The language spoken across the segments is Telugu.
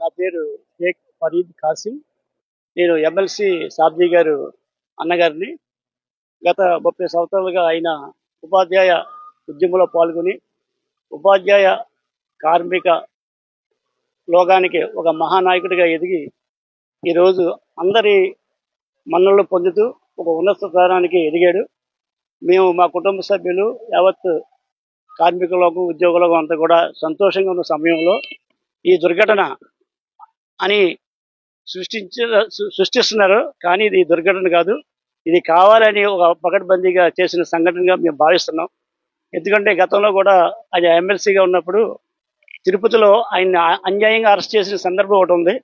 నా పేరు షేక్ ఫరీద్ ఖాసిం. నేను ఎమ్మెల్సీ సాబ్జీ గారు అన్నగారిని గత ముప్పై సంవత్సరాలుగా ఆయన ఉపాధ్యాయ ఉద్యమంలో పాల్గొని ఉపాధ్యాయ కార్మిక లోకానికి ఒక మహానాయకుడిగా ఎదిగి ఈరోజు అందరి మన్నలు పొందుతూ ఒక ఉన్నత స్థానానికి ఎదిగాడు. మేము మా కుటుంబ సభ్యులు యావత్ కార్మిక లోకం ఉద్యోగ లోకం అంతా కూడా సంతోషంగా ఉన్న సమయంలో ఈ దుర్ఘటన అని సృష్టించ సృ- సృష్టిస్తున్నారు. కానీ ఇది దుర్ఘటన కాదు. ఇది కావాలని ఒక పకడ్బందీగా చేసిన సంఘటనగా మేము భావిస్తున్నాం. ఎందుకంటే గతంలో కూడా ఆయన ఎమ్మెల్సీగా ఉన్నప్పుడు తిరుపతిలో ఆయన అన్యాయంగా అరెస్ట్ చేసిన సందర్భం ఒకటి ఉంది.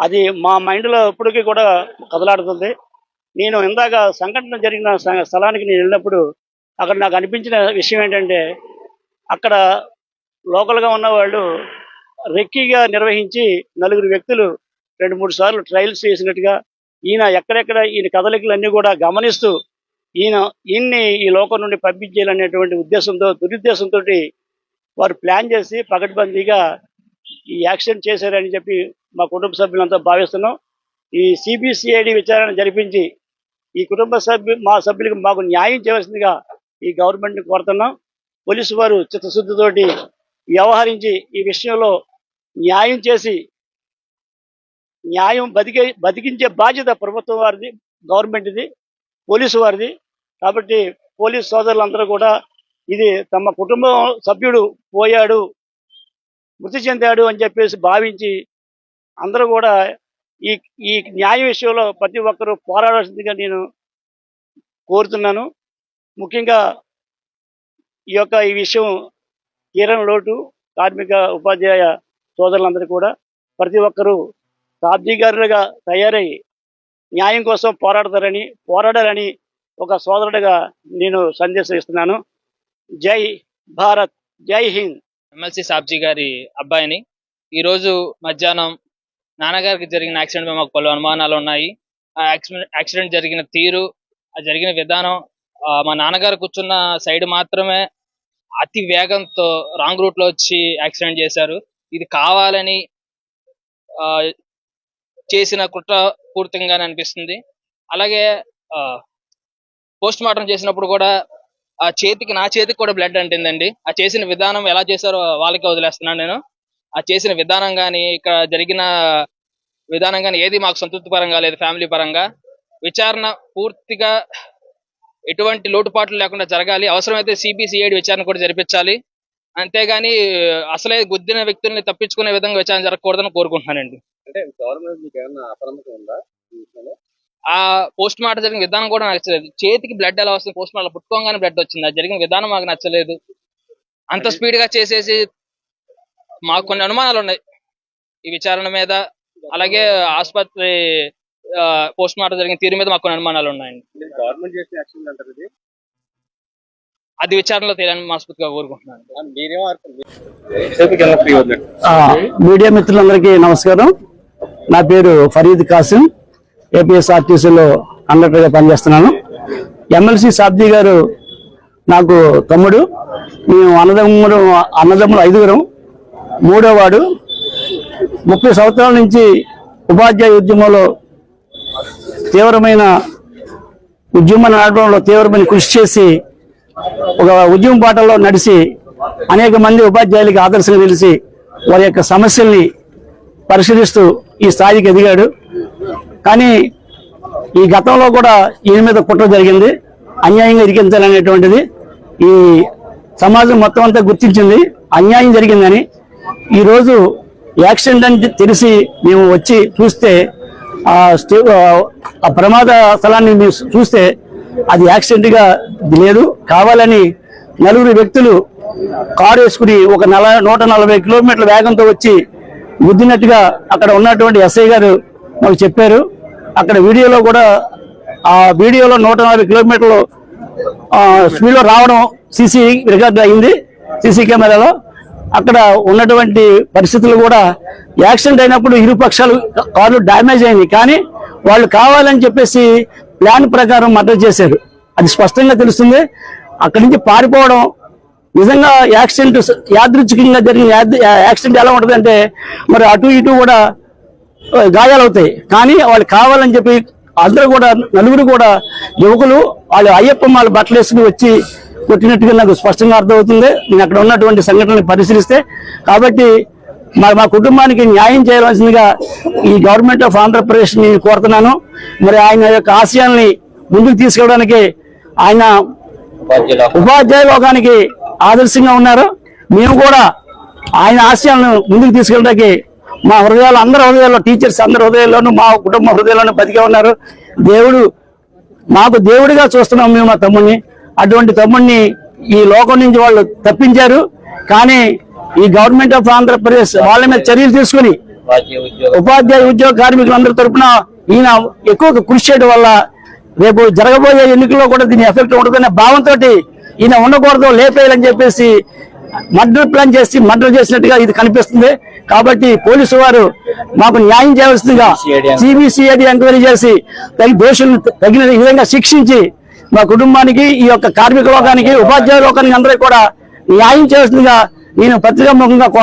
అది మా మైండ్లో ఇప్పటికీ కూడా కదలాడుతుంది. నేను ఇందాక సంఘటన జరిగిన స్థలానికి నేను వెళ్ళినప్పుడు అక్కడ నాకు అనిపించిన విషయం ఏంటంటే అక్కడ లోకల్గా ఉన్న వాళ్ళు రెక్కీగా నిర్వహించి నలుగురు వ్యక్తులు రెండు మూడు సార్లు ట్రయల్స్ చేసినట్టుగా ఈయన ఎక్కడెక్కడ ఈయన కదలికలన్నీ కూడా గమనిస్తూ ఈయన ఈయన్ని ఈ లోకం నుండి పంపించేయాలనేటువంటి ఉద్దేశంతో దురుద్దేశంతో వారు ప్లాన్ చేసి పకడ్బందీగా ఈ యాక్సిడెంట్ చేశారని చెప్పి మా కుటుంబ సభ్యులంతా భావిస్తున్నాం. ఈ సిబిసిఐడి విచారణ జరిపించి ఈ కుటుంబ సభ్యు మా సభ్యులకు మాకు న్యాయం చేయవలసిందిగా ఈ గవర్నమెంట్ని కోరుతున్నాం. పోలీసు వారు చిత్తశుద్ధితోటి వ్యవహరించి ఈ విషయంలో న్యాయం చేసి న్యాయం బతికే బతికించే బాధ్యత ప్రభుత్వం వారిది గవర్నమెంట్ది పోలీసు వారిది. కాబట్టి పోలీసు సోదరులందరూ కూడా ఇది తమ కుటుంబ సభ్యుడు పోయాడు మృతి చెందాడు అని చెప్పేసి భావించి అందరూ కూడా ఈ ఈ న్యాయ విషయంలో ప్రతి ఒక్కరూ పోరాడాల్సిందిగా నేను కోరుతున్నాను. ముఖ్యంగా ఈ యొక్క ఈ విషయం తీరని లోటు కార్మిక ఉపాధ్యాయ సోదరులందరూ కూడా ప్రతి ఒక్కరూ సాబ్జీగారులుగా తయారై న్యాయం కోసం పోరాడతారని పోరాడాలని ఒక సోదరుడిగా నేను సందేశం ఇస్తున్నాను జై భారత్ జై హింద్. ఎమ్మెల్సీ సాబ్జీ గారి అబ్బాయిని ఈ రోజు మధ్యాహ్నం నాన్నగారికి జరిగిన యాక్సిడెంట్ మాకు పలు అనుమానాలు ఉన్నాయి. ఆ యాక్సిడెంట్ జరిగిన తీరు ఆ జరిగిన విధానం మా నాన్నగారు కూర్చున్న సైడ్ మాత్రమే అతి వేగంతో రాంగ్ రూట్లో వచ్చి యాక్సిడెంట్ చేశారు. ఇది కావాలని ఆ, చేసిన కుట్ర పూర్తిగానే అనిపిస్తుంది. అలాగే పోస్ట్ మార్టం చేసినప్పుడు కూడా ఆ చేతికి నా చేతికి కూడా బ్లడ్ అంటిందండి. ఆ చేసిన విధానం ఎలా చేశారో వాళ్ళకే వదిలేస్తున్నాను నేను. ఆ చేసిన విధానం కానీ ఇక్కడ జరిగిన విధానం కానీ ఏది మాకు సంతృప్తి పరంగా లేదు ఫ్యామిలీ పరంగా. విచారణ పూర్తిగా ఎటువంటి లోటుపాట్లు లేకుండా జరగాలి. అవసరమైతే సిబిసిఐడి విచారణ కూడా జరిపించాలి. అంతేగాని అసలే గుద్దిన వ్యక్తుల్ని తప్పించుకునే విధంగా విచారణ జరగకూడదని కోరుకుంటున్నానండి. అంటే గవర్నమెంట్ ఉందా ఆ పోస్ట్ మార్టం జరిగిన విధానం కూడా నాకు నచ్చలేదు. చేతికి బ్లడ్ ఎలా వస్తుంది? పోస్ట్ మార్టం పుట్టుకోగానే బ్లడ్ వచ్చింది. అది జరిగిన విధానం మాకు నచ్చలేదు. అంత స్పీడ్గా చేసేసి మాకు కొన్ని అనుమానాలు ఉన్నాయి ఈ విచారణ మీద. అలాగే ఆసుపత్రి పోస్ట్ మార్టం జరిగిన తీరు మీద మాకు కొన్ని అనుమానాలు ఉన్నాయండి. గవర్నమెంట్ చేసిన యాక్షన్ అది విచారణలో తెలియని మనస్ఫూర్తిగా కోరుకుంటున్నాను. మీడియా మిత్రులందరికీ నమస్కారం. నా పేరు ఫరీద్ కాసిం ఏపీఎస్ఆర్టీసీలో కండక్టర్గా పనిచేస్తున్నాను. ఎమ్మెల్సీ సాబ్జీ గారు నాకు తమ్ముడు. మేము అన్నదమ్ముడు అన్నదమ్ములు ఐదుగురం. మూడో వాడు. ముప్పై సంవత్సరాల నుంచి ఉపాధ్యాయ ఉద్యమంలో తీవ్రమైన ఉద్యమం నడపడంలో తీవ్రమైన కృషి చేసి ఒక ఉద్యమ పాటల్లో నడిచి అనేక మంది ఉపాధ్యాయులకి ఆదర్శంగా తెలిసి వారి యొక్క సమస్యల్ని పరిశీలిస్తూ ఈ స్థాయికి ఎదిగాడు. కానీ ఈ గతంలో కూడా ఈయన మీద కుట్ర జరిగింది. అన్యాయంగా ఇరికించాలనేటువంటిది ఈ సమాజం మొత్తం అంతా గుర్తించింది. అన్యాయం జరిగిందని. ఈరోజు యాక్సిడెంట్ అని తెలిసి మేము వచ్చి చూస్తే ఆ ఆ ప్రమాద స్థలాన్ని మేము చూస్తే అది యాక్సిడెంట్గా లేదు. కావాలని నలుగురు వ్యక్తులు కారు వేసుకుని ఒక నల నూట నలభై కిలోమీటర్ల వేగంతో వచ్చి గుద్దినట్టుగా అక్కడ ఉన్నటువంటి ఎస్ఐ గారు మాకు చెప్పారు. అక్కడ వీడియోలో కూడా ఆ వీడియోలో నూట నలభై కిలోమీటర్లు స్పీడ్లో రావడం సీసీ రికార్డు అయింది సీసీ కెమెరాలో. అక్కడ ఉన్నటువంటి పరిస్థితులు కూడా యాక్సిడెంట్ అయినప్పుడు ఇరు పక్షాలు కార్లు డ్యామేజ్ అయింది. కానీ వాళ్ళు కావాలని చెప్పేసి ప్లాన్ ప్రకారం మర్డర్ చేశారు. అది స్పష్టంగా తెలుస్తుంది. అక్కడి నుంచి పారిపోవడం నిజంగా యాక్సిడెంట్ యాదృచ్ఛికంగా జరిగిన యాద్- యాక్సిడెంట్ ఎలా ఉంటుందంటే మరి అటు ఇటు కూడా గాయాలు అవుతాయి. కానీ వాళ్ళు కావాలని చెప్పి అందరూ కూడా నలుగురు కూడా యువకులు వాళ్ళు అయ్యప్ప వాళ్ళ బట్టలు వేసుకుని వచ్చి కొట్టినట్టుగా నాకు స్పష్టంగా అర్థమవుతుంది. నేను అక్కడ ఉన్నటువంటి సంఘటనలు పరిశీలిస్తే కాబట్టి మరి మా కుటుంబానికి న్యాయం చేయవలసిందిగా ఈ గవర్నమెంట్ ఆఫ్ ఆంధ్రప్రదేశ్ నేను కోరుతున్నాను. మరి ఆయన యొక్క ఆశయాల్ని ముందుకు తీసుకెళ్ళడానికి ఆయన ఉపాధ్యాయ లోకానికి ఆదర్శంగా ఉన్నారు. మేము కూడా ఆయన ఆశయాలను ముందుకు తీసుకెళ్ళడానికి మా హృదయాలు అందరి హృదయాల్లో టీచర్స్ అందరి హృదయాల్లోనూ మా కుటుంబ హృదయాల్లోనూ బతికే ఉన్నారు. దేవుడు మాకు దేవుడిగా చూస్తున్నాం మేము మా తమ్ముడిని అటువంటి తమ్ముడిని ఈ లోకం నుంచి వాళ్ళు తప్పించారు. కానీ ఈ గవర్నమెంట్ ఆఫ్ ఆంధ్రప్రదేశ్ వాళ్ళ మీద చర్యలు తీసుకుని ఉపాధ్యాయ ఉద్యోగ. కార్మికులందరి తరపున ఈయన ఎక్కువ కృషి చేయడం వల్ల రేపు జరగబోయే ఎన్నికల్లో కూడా దీని ఎఫెక్ట్ ఉంటుందనే భావంతో ఈయన ఉండకూడదు లేపేయాలని చెప్పేసి మర్డర్ ప్లాన్ చేసి మర్డర్ చేసినట్టుగా ఇది కనిపిస్తుంది. కాబట్టి పోలీసు వారు మాకు న్యాయం చేయవలసిందిగా సిబిసిఐడి ఎంక్వైరీ చేసి తగిన దోషులను తగిన విధంగా శిక్షించి మా కుటుంబానికి ఈ యొక్క కార్మిక లోకానికి ఉపాధ్యాయ లోకానికి అందరికీ కూడా న్యాయం చేయవలసిందిగా నేను పత్రికా ముఖంగా కోరు